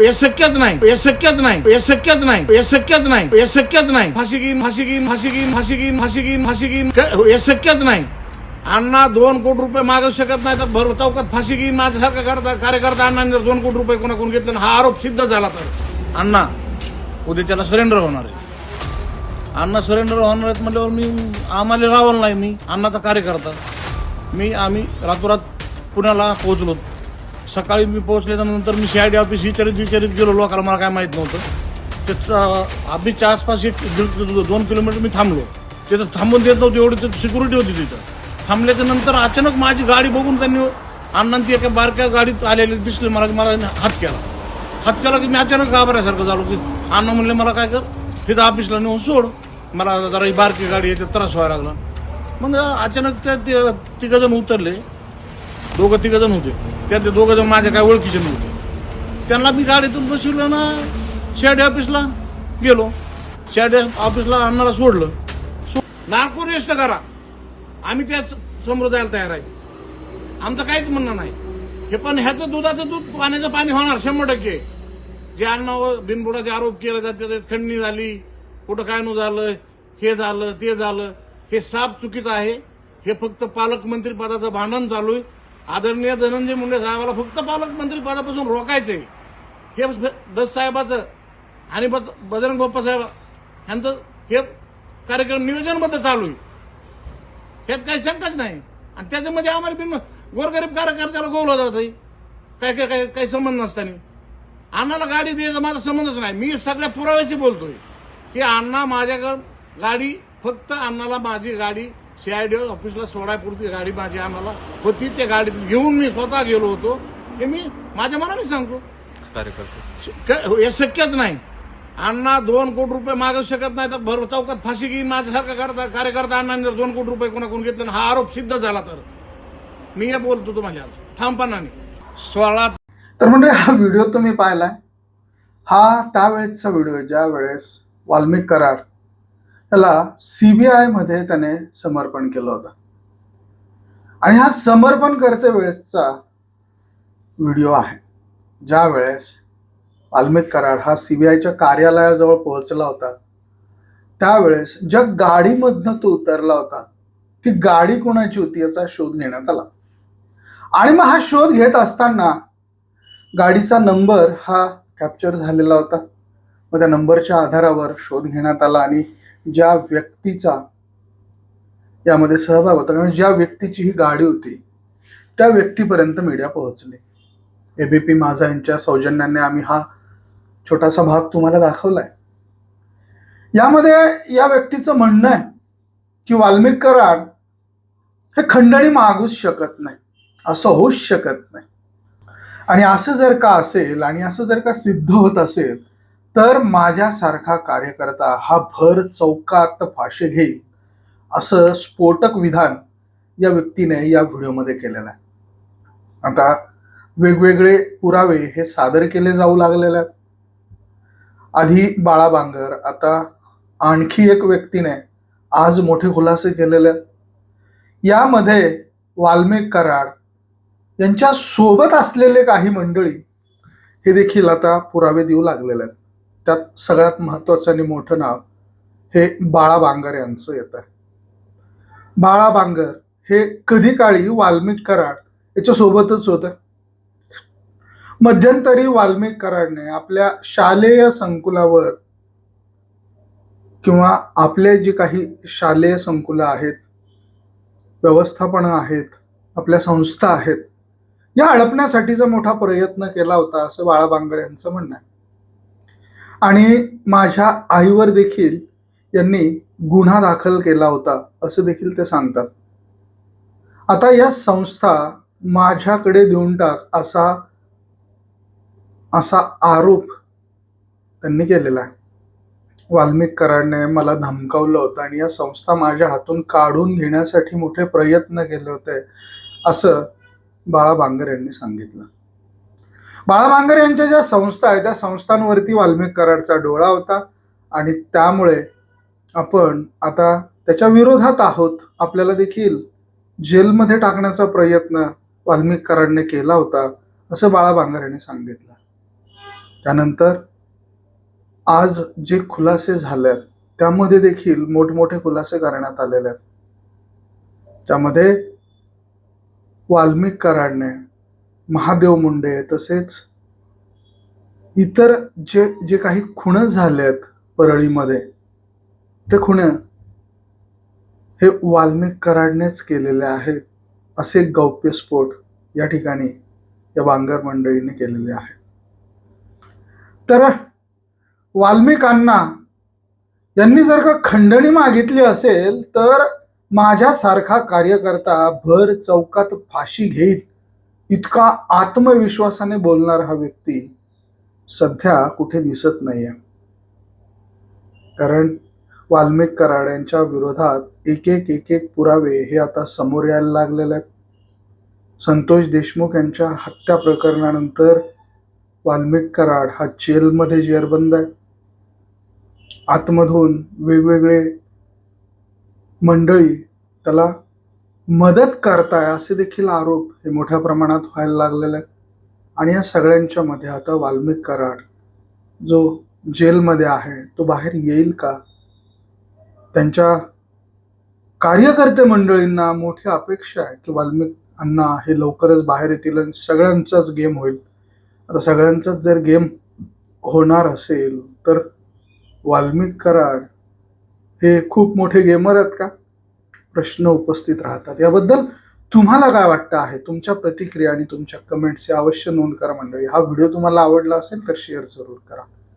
हे शक्यच नाही. हे शक्यच नाही. हे शक्यच नाही. हे शक्यच नाही. हे शक्यच नाही. फाशी घेईन फाशी घेईन फाशी घेईन फाशी घेईन फाशी घेईन फाशी घेईन क- हे शक्यच नाही. अण्णा दोन कोटी रुपये मागू शकत नाही तर भर चौकात फाशी घेईन माझ्यासारखा करता कार्यकर्ता अण्णांनी जर दोन कोटी रुपये कोणाकडून घेतले हा आरोप सिद्ध झाला तर. अण्णा उद्या त्याला सरेंडर होणार आहे. अण्णा सरेंडर होणार आहेत म्हटल्यावर मी आम्हाला रावल नाही मी अण्णाचा कार्यकर्ता. मी आम्ही रातोरात पुण्याला पोहोचलो. सकाळी मी पोहोचल्यानंतर मी सी आय डी ऑफिस विचारित विचारित गेलो. लोकांना मला काय माहीत नव्हतं. त्याचं ऑफिसच्या आसपास एक दीड दोन किलोमीटर मी थांबलो. तिथं थांबून देत नव्हती एवढी तिथं सिक्युरिटी होती तिथं. थांबल्याच्या नंतर अचानक माझी गाडी बघून त्यांनी अण्णांची एका बारक्या गाडीत आलेली दिसली. मला की मला हात केला. हात केला की मी अचानक घाबरायसारखं झालो की अण्णा म्हणले मला काय कर? तिथं ऑफिसला नेऊन सोड. मला जरा ही बारकी गाडी येते त्रास व्हायला लागला. मग अचानक त्या तिघ जण उतरले. दोघं तिघ जण होते. त्यातले दोघं जण माझ्या काय ओळखीचे नव्हते. त्यांना मी गाडीतून बसवलं ना शेड ऑफिसला गेलो. शेड ऑफिसला आम्हाला सोडलं. नार्को रेस्ट करा. आम्ही त्या समोर जायला तयार आहे. आमचं काहीच म्हणणं नाही. हे पण ह्याचं दुधाचं दूध पाण्याचं पाणी होणार शंभर टक्के. जे अन्नावर बिनबुडाचे आरोप केले जाते खंडणी झाली कुठं काय न झालं हे झालं ते झालं हे साफ चुकीचं आहे. हे फक्त पालकमंत्री पदाचं भांडण चालू आहे. आदरणीय धनंजय मुंडे साहेबाला फक्त पालकमंत्री पदापासून रोखायचे हे दस साहेबाचं आणि बजरंग बाप्पा साहेब यांचं हे कार्यक्रम नियोजनबद्ध चालू आहे. ह्यात काही शंकाच नाही. आणि त्याच्यामध्ये आम्हाला बिन गोरगरीब कार्यकर्त्याला गोवलं जात काय काय काय काही संबंध नसताना. अण्णाला गाडी द्यायचा माझा संबंधच नाही. मी सगळ्या पुराव्याशी बोलतोय. की अण्णा माझ्याकडं गाडी फक्त अण्णाला माझी गाडी सीआयडी ऑफिसला सोडायपुरती गाडी माझी अण्णाला होती त्या गाडीत घेऊन मी स्वतः गेलो होतो. हे मी माझ्या मनाने सांगतो. कार्यकर्ते. क- हे शक्यच नाही. अण्णा दोन कोटी रुपये मागू शकत नाही तर भर चौकात फाशी घेईन माझ्यासारखा करता कार्यकर्ता अण्णांनी जर दोन कोटी रुपये कोणाकडून घेतले आणि हा आरोप सिद्ध झाला तर. मी हे बोलतो तुम्हाला आज ठामपणाने. सोळा तर म्हणजे हा व्हिडिओ तुम्ही पाहिलाय. हा त्यावेळेसचा व्हिडिओ ज्या वेळेस वाल्मिक कराड त्याला सीबीआयमध्ये त्याने समर्पण केलं होतं. आणि हा समर्पण करते वेळेसचा व्हिडिओ आहे. ज्या वेळेस वाल्मिक कराड हा सीबीआयच्या कार्यालयाजवळ पोहोचला होता त्यावेळेस ज्या गाडीमधनं तो उतरला होता ती गाडी कोणाची होती याचा शोध घेण्यात आला. आणि मग हा शोध घेत असताना गाडीचा नंबर हा कॅप्चर झालेला होता. मग त्या नंबरच्या आधारावर शोध घेण्यात आला आणि ज्या व्यक्तीचा यामध्ये सहभाग होता कारण ज्या व्यक्तीची ही गाडी होती त्या व्यक्तीपर्यंत मीडिया पोहोचली. एबीपी माझा यांच्या सौजन्याने आम्ही हा छोटासा भाग तुम्हाला दाखवलाय. यामध्ये या व्यक्तीचं म्हणणं आहे की वाल्मिक कराड हे खंडणी मागूच शकत नाही असं होऊच शकत नाही. आणि असं जर का असेल आणि असं जर का सिद्ध होत असेल तर माझ्यासारखा कार्यकर्ता हा भर चौकात फाशी घेईल असं स्फोटक विधान या व्यक्तीने या व्हिडिओमध्ये केलेलं आहे. आता वेगवेगळे पुरावे हे सादर केले जाऊ लागलेले आहेत. आधी बाळा बांगर आता आणखी एक व्यक्तीने आज मोठे खुलासे केलेले आहेत. यामध्ये वाल्मिक कराड यांच्या सोबत असलेले काही मंडळी हे देखील आता पुरावे देऊ लागलेले आहेत. त्यात सगळ्यात महत्वाचं आणि मोठं नाव हे बाळा बांगर यांचं येत आहे. बाळा बांगर हे कधी काळी वाल्मिक कराड याच्या सोबतच होतं. मध्यंतरी वाल्मिक कराडने आपल्या शालेय संकुलावर किंवा आपले जे काही शालेय संकुलं आहेत व्यवस्थापनं आहेत आपल्या संस्था आहेत या हडपण्यासाठीचा मोठा प्रयत्न केला होता असं बाळा बांगर यांचं म्हणणं आहे. आणि माझ्या आईवर देखील यांनी गुन्हा दाखल केला होता असं देखील ते सांगतात. आता या संस्था माझ्याकडे देऊन टाक असा असा आरोप त्यांनी केलेला आहे. वाल्मिक कराडने मला धमकावलं होतं आणि या संस्था माझ्या हातून काढून घेण्यासाठी मोठे प्रयत्न केले होते असं बाळा बांगर यांनी सांगितलं. बाळा यांच्या ज्या संस्था आहेत त्या संस्थांवरती वाल्मिक कराडचा डोळा होता आणि त्यामुळे आपण आता त्याच्या विरोधात आहोत आपल्याला देखील जेलमध्ये टाकण्याचा प्रयत्न वाल्मिक कराडने केला होता असं बाळा बांगर यांनी सांगितलं. त्यानंतर आज जे खुलासे झाले त्यामध्ये देखील मोठमोठे खुलासे करण्यात आलेले आहेत. त्यामध्ये वाल्मिक कराडने महादेव मुंडे तसेच इतर जे जे काही खुणं झाले आहेत परळीमध्ये ते खुणं हे वाल्मिक कराडनेच केलेले आहेत असे गौप्यस्फोट या ठिकाणी या बांगर मंडळीने केलेले आहेत. तर वाल्मिकांना यांनी जर का खंडणी मागितली असेल तर माझ्यासारखा कार्यकर्ता भर चौकात फाशी घेईल. इतका आत्मविश्वासाने बोलणारा हा व्यक्ती सध्या कुठे दिसत नाहीये. कारण वाल्मिक कराड यांच्या विरोधात एक एक एक एक पुरावे हे आता समोर यायला लागलेले आहेत. संतोष देशमुख यांच्या हत्या प्रकरणानंतर वाल्मिक कराड हा जेलमध्ये जेरबंद आहे. आतमधून वेगवेगळे मंडळी त्याला मदत करताय असे देखील आरोप हे मोठ्या प्रमाणात व्हायला लागलेले आहेत. आणि या सगळ्यांच्या मध्ये आता वाल्मिक कराड जो जेलमध्ये आहे तो बाहेर येईल का? त्यांच्या कार्यकर्ते मंडळींना मोठी अपेक्षा आहे की वाल्मिक अण्णा हे लवकरच बाहेर येतील आणि सगळ्यांचाच गेम होईल. आता सगळ्यांचाच जर गेम होणार असेल तर वाल्मिक कराड हे खूप मोठे गेमर आहेत का? प्रश्न उपस्थित राहतात. याबद्दल तुम्हाला काय वाटतं आहे? तुमच्या प्रतिक्रिया आणि तुमच्या कमेंट्स अवश्य नोंद करा मंडळी. हा व्हिडिओ तुम्हाला आवडला असेल तर शेअर जरूर करा.